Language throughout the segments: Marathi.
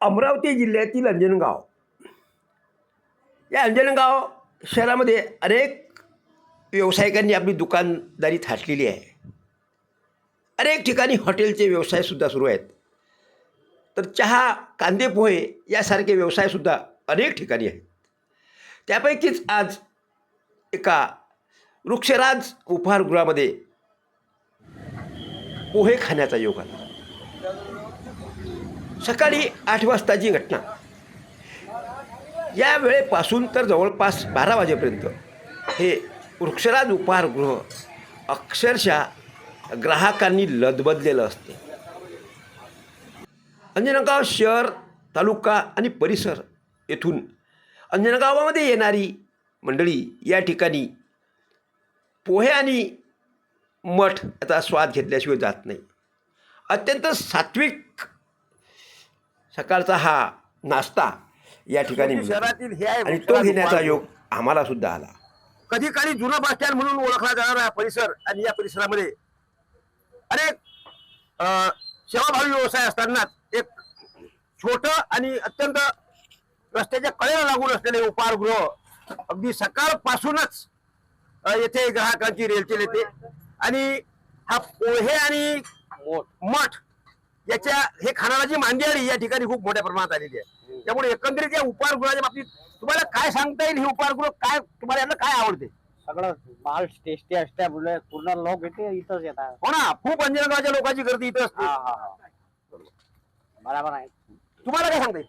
अमरावती जिल्ह्यातील अंजनगाव. या अंजनगाव शहरामध्ये अनेक व्यावसायिकांनी आपली दुकानदारी थाटलेली आहे. अनेक ठिकाणी हॉटेलचे व्यवसायसुद्धा सुरू आहेत. तर चहा कांदे पोहे यासारखे व्यवसायसुद्धा अनेक ठिकाणी आहेत. त्यापैकीच आज एका वृक्षराज उपहारगृहामध्ये पोहे खाण्याचा योग आला. सकाळी आठ वाजताची घटना. या वेळेपासून तर जवळपास बारा वाजेपर्यंत हे वृक्षराज उपहारगृह अक्षरशः ग्राहकांनी लदबदलेलं असते. अंजनगाव शहर तालुका आणि परिसर येथून अंजनगावामध्ये येणारी मंडळी या ठिकाणी पोहे आणि मठ याचा स्वाद घेतल्याशिवाय जात नाही. अत्यंत सात्विक सकाळचा हा नाश्ता या ठिकाणी मिळतो. शहरातील हे आहे आणि तो घेण्याचा योग आम्हाला सुद्धा आला. कधी काळी जुनं बस स्टँड म्हणून ओळखला जाणारा परिसर आणि या परिसरामध्ये अनेक अं, सेवाभावी व्यवसाय असताना एक छोट आणि अत्यंत रस्त्याच्या कडेला लागून असलेले उपहारगृह अगदी सकाळपासूनच येथे ग्राहकांची रेलचेल येते. आणि हा पोहे आणि मठ याच्या हे खाणाराची मांदियाळी या ठिकाणी खूप मोठ्या प्रमाणात आलेली आहे. त्यामुळे एकंदरीत या उपहारगृहाच्या बाबतीत तुम्हाला काय सांगता येईल? हे उपहारगृह काय तुम्हाला यातलं काय आवडते? सगळं माल टेस्टी असल्यामुळे पूर्ण लोक इथे इथंच येतात. हो ना खूप अंजनगावच्या लोकांची गर्दी इथं असते. हा हा हा. बरोबर आहे. तुम्हाला काय सांगता येईल?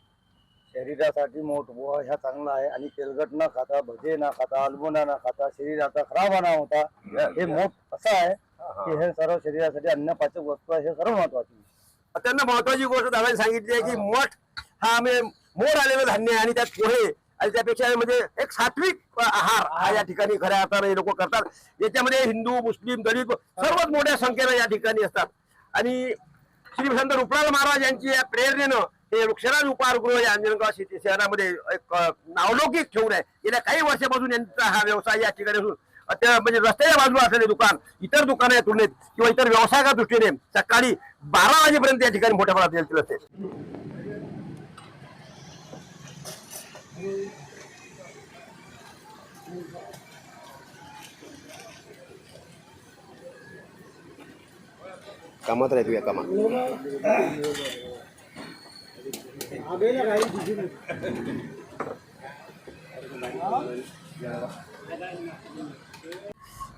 शरीरासाठी मोठ पोहा ह्या चांगला आहे. आणि तेलकट न खाता भजे न खाता अल्बोना न खाता शरीराचा खराब न होता. हे मोठ असं आहे की हे सर्व शरीरासाठी अन्नपाचक वस्तू आहे. हे सर्व महत्वाची. अत्यंत महत्वाची गोष्ट दादाने सांगितली आहे की मठ हा म्हणजे मोड आलेलं धान्य आहे आणि त्यात पोहे आणि त्यापेक्षा म्हणजे एक सात्विक आहार हा या ठिकाणी खऱ्या अर्थाने हे लोक करतात. याच्यामध्ये हिंदू मुस्लिम दलित सर्वात मोठ्या संख्येनं या ठिकाणी असतात. आणि श्री संत रुपलाल महाराज यांची या प्रेरणेनं हे वृक्षराज उपहारगृह या अंजनगाव शहरामध्ये एक नावलौकिक ठेवून आहे. गेल्या काही वर्षापासून यांचा हा व्यवसाय या ठिकाणी असून म्हणजे रस्त्याच्या बाजूला असलेले दुकान इतर दुकानं या तुलनेत किंवा इतर व्यवसायाच्या दृष्टीने सकाळी बारा वाजेपर्यंत या ठिकाणी मोठ्या प्रमाणात येतील असते. कामात राहतो या कामात.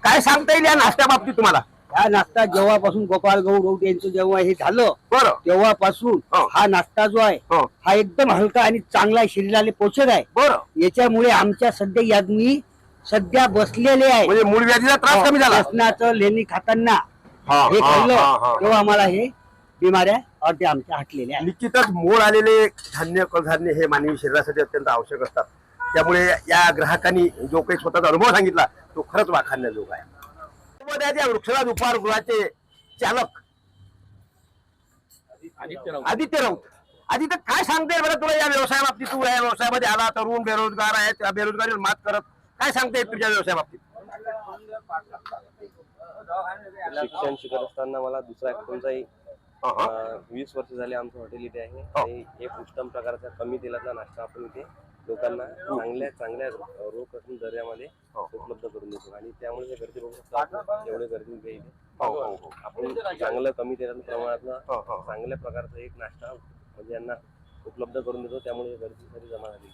काय सांगता येईल या नाश्त्या बाबतीत तुम्हाला? हा नाश्ता जेव्हापासून गोपाळ गौड गौड यांचं जेव्हा हे झालं बरं. तेव्हापासून हो. हा नाश्ता जो आहे हो. हा एकदम हलका आणि चांगला आहे, शरीराला पोषक आहे. बरं. याच्यामुळे आमच्या सध्या यादमी सध्या बसलेले आहे म्हणजे मूळ व्याधीचा त्रास कमी झाला. लसणाचं लेणी खाताना हा, हे हा, खाल्लं हा, हा. तेव्हा आम्हाला हे बिमाऱ्या अर्ध्या आमच्या हटलेल्या निश्चितच मोड आलेले धान्य कडधान्य हे मानवी शरीरासाठी अत्यंत आवश्यक असतात. त्यामुळे या ग्राहकांनी जो काही स्वतःचा अनुभव सांगितला तो खरंच वाखाणण्याजोगा आहे. त्या वृक्षराज उपहारगृहाचे चालक आदित्य राऊत. आदित्य काय सांगते बरं तुला या व्यवसायाबाबतीत? तू या व्यवसायामध्ये आला तरुण बेरोजगार आहे त्या बेरोजगारीवर मात करत. काय सांगते तुझ्या व्यवसायाबाबतीत? शिक्षण शिकत असताना मला दुसरा कोणताही वीस वर्ष झाले आमचं हॉटेल इथे आहे. हो. आणि एक उत्तम प्रकारचा कमी तेलातला नाश्ता आपण इथे लोकांना चांगल्या चांगल्या रोख रकम दर्यामध्ये हो. उपलब्ध करून देतो आणि त्यामुळे हे गर्दी बघू शकतो आपण. एवढे गर्दी इथे हो, हो, हो. आपण चांगलं कमी प्रमाणातलं हो, हो. चांगल्या प्रकारचा एक नाश्ता म्हणजे यांना उपलब्ध करून देतो त्यामुळे हे गर्दी सारी जमा झाली.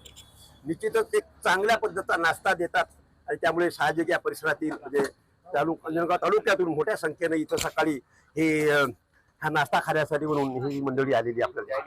निश्चितच एक चांगल्या पद्धतीचा नाश्ता देतात आणि त्यामुळे साहजिक या परिसरातील म्हणजे तालुक अंजनगाव तालुक्यातून मोठ्या संख्येने इथं सकाळी हे हा नाश्ता खाण्यासाठी म्हणून ही मंडळी आलेली आपल्याला.